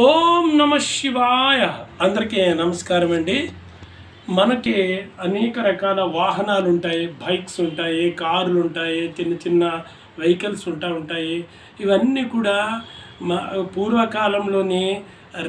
ఓం నమ శివాయ. అందరికీ నమస్కారం అండి మనకి అనేక రకాల వాహనాలు ఉంటాయి బైక్స్ ఉంటాయి కార్లు ఉంటాయి చిన్న చిన్న వెహికల్స్ ఉంటా ఉంటాయి. ఇవన్నీ కూడా మా పూర్వకాలంలోని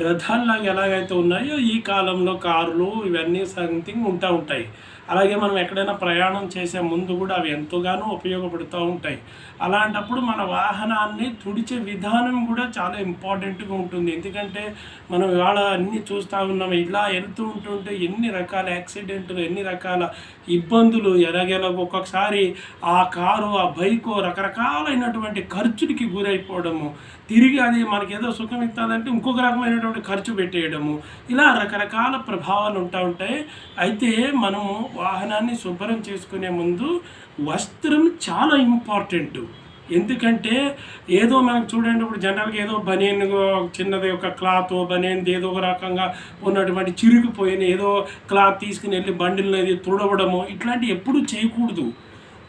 రథాల్లాగా ఎలాగైతే ఉన్నాయో ఈ కాలంలో కార్లు ఇవన్నీ సంథింగ్ ఉంటా ఉంటాయి. అలాగే మనం ఎక్కడైనా ప్రయాణం చేసే ముందు కూడా అవి ఎంతగానో ఉపయోగపడుతూ ఉంటాయి. అలాంటప్పుడు మన వాహనాన్ని తుడిచే విధానం కూడా చాలా ఇంపార్టెంట్గా ఉంటుంది. ఎందుకంటే మనం ఇవాళ అన్నీ చూస్తూ ఉన్నాం ఇలా వెళ్తూ ఉంటుంటే ఎన్ని రకాల యాక్సిడెంట్లు ఎన్ని రకాల ఇబ్బందులు ఎలాగేలా ఒక్కొక్కసారి ఆ కారు ఆ బైకు రకరకాలైనటువంటి ఖర్చులకి గురైపోవడము తిరిగి అది మనకి ఏదో సుఖం ఇస్తుందంటే ఇంకొక రకమైనటువంటి ఖర్చు పెట్టేయడము ఇలా రకరకాల ప్రభావాలు ఉంటా ఉంటాయి. అయితే మనము వాహనాన్ని శుభ్రం చేసుకునే ముందు వస్త్రం చాలా ఇంపార్టెంట్. ఎందుకంటే ఏదో మనం చూడండి ఇప్పుడు జనరల్గా ఏదో బనియన్ చిన్నది ఒక క్లాత్ బనియన్ ఏదో ఒక రకంగా ఉన్నటువంటి చిరిగిపోయిన ఏదో క్లాత్ తీసుకుని వెళ్ళి బండిలో తుడవడము ఇట్లాంటివి ఎప్పుడు చేయకూడదు.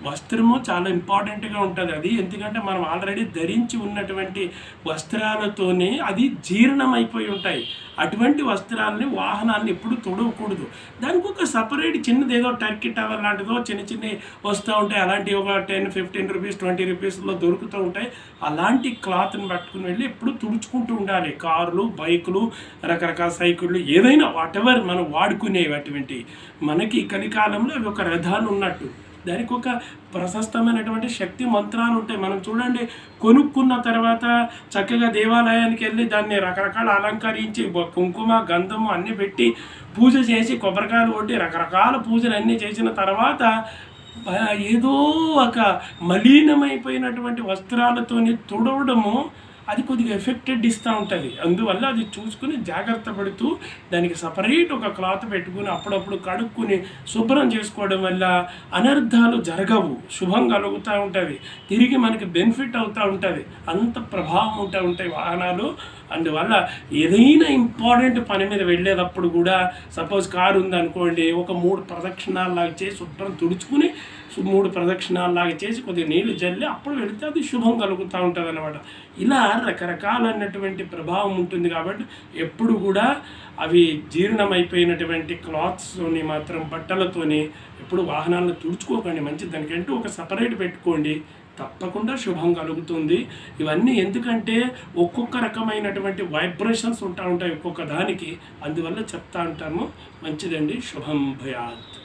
వస్త్రము చాలా ఇంపార్టెంట్గా ఉంటుంది అది. ఎందుకంటే మనం ఆల్రెడీ ధరించి ఉన్నటువంటి వస్త్రాలతోనే అది జీర్ణమైపోయి ఉంటాయి. అటువంటి వస్త్రాలని వాహనాన్ని ఎప్పుడు తొడవకూడదు. దానికి ఒక సపరేట్ చిన్నది ఏదో టర్కీ టవర్ లాంటిదో చిన్న చిన్న వస్తూ ఉంటాయి. అలాంటి ఒక టెన్ ఫిఫ్టీన్ రూపీస్ ట్వంటీ రూపీస్లో దొరుకుతూ ఉంటాయి. అలాంటి క్లాత్ని పట్టుకుని వెళ్ళి ఎప్పుడు తుడుచుకుంటూ ఉండాలి. కార్లు బైకులు రకరకాల సైకిళ్ళు ఏదైనా వాట్ ఎవర్ మనం వాడుకునేవి అటువంటి మనకి కలికాలంలో అవి ఒక రథాలు ఉన్నట్టు. దానికి ఒక ప్రశస్తమైనటువంటి శక్తి మంత్రాలు ఉంటాయి. మనం చూడండి కొనుక్కున్న తర్వాత చక్కగా దేవాలయానికి వెళ్ళి దాన్ని రకరకాల అలంకరించి కుంకుమ గంధము అన్నీ పెట్టి పూజ చేసి కొబ్బరికాయలు కొట్టి రకరకాల పూజలు అన్నీ చేసిన తర్వాత ఏదో ఒక మలీనమైపోయినటువంటి వస్త్రాలతోని తుడవడము అది కొద్దిగా ఎఫెక్టెడ్ ఇస్తూ ఉంటుంది. అందువల్ల అది చూసుకుని జాగ్రత్త పడుతూ దానికి సపరేట్ ఒక క్లాత్ పెట్టుకుని అప్పుడప్పుడు కడుక్కుని శుభ్రం చేసుకోవడం వల్ల అనర్థాలు జరగవు. శుభం కలుగుతూ ఉంటుంది. తిరిగి మనకి బెనిఫిట్ అవుతూ ఉంటుంది. అంత ప్రభావం ఉంటూ ఉంటాయి వాహనాలు. అందువల్ల ఏదైనా ఇంపార్టెంట్ పని మీద వెళ్ళేటప్పుడు కూడా సపోజ్ కారు ఉందనుకోండి ఒక మూడు ప్రదక్షిణాలు లాగా చేసి శుభ్రం తుడుచుకుని మూడు ప్రదక్షిణాలలాగా చేసి కొద్దిగా నీళ్ళు జల్లి అప్పుడు వెళితే అది శుభం కలుగుతూ ఉంటుంది అనమాట ఇలా రకరకాలైనటువంటి ప్రభావం ఉంటుంది కాబట్టి ఎప్పుడు కూడా అవి జీర్ణమైపోయినటువంటి క్లాత్స్తోని మాత్రం బట్టలతోని ఎప్పుడు వాహనాలను తుడుచుకోకండి మంచి దానికంటూ ఒక సపరేట్ పెట్టుకోండి. తప్పకుండా శుభం కలుగుతుంది. ఇవన్నీ ఎందుకంటే ఒక్కొక్క రకమైనటువంటి వైబ్రేషన్స్ ఉంటా ఉంటాయి ఒక్కొక్క దానికి. అందువల్ల చెప్తా ఉంటాము మంచిదండి. శుభం భయాత్.